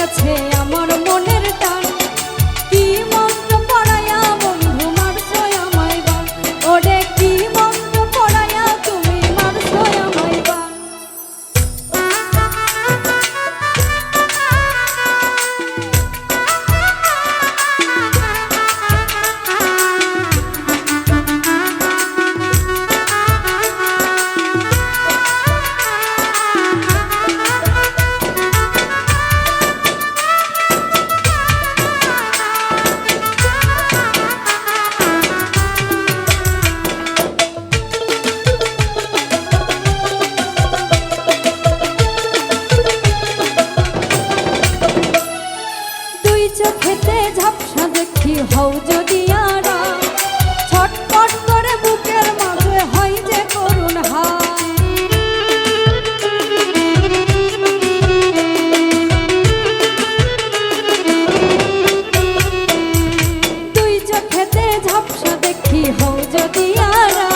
গেছে হও যদি আরা ছটপট করে বুকের মাঝে হয় যে করুন হা দুই চোখেতে ঝাপসা দেখি হও যদি আরা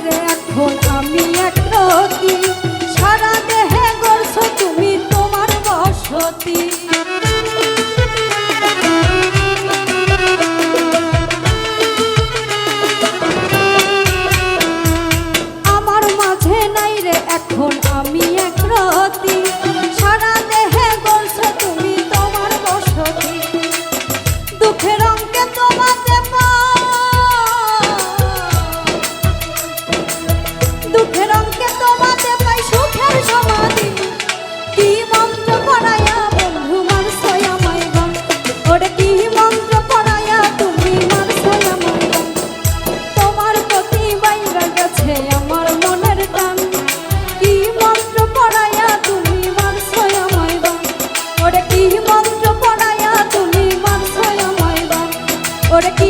baby. ওরে কি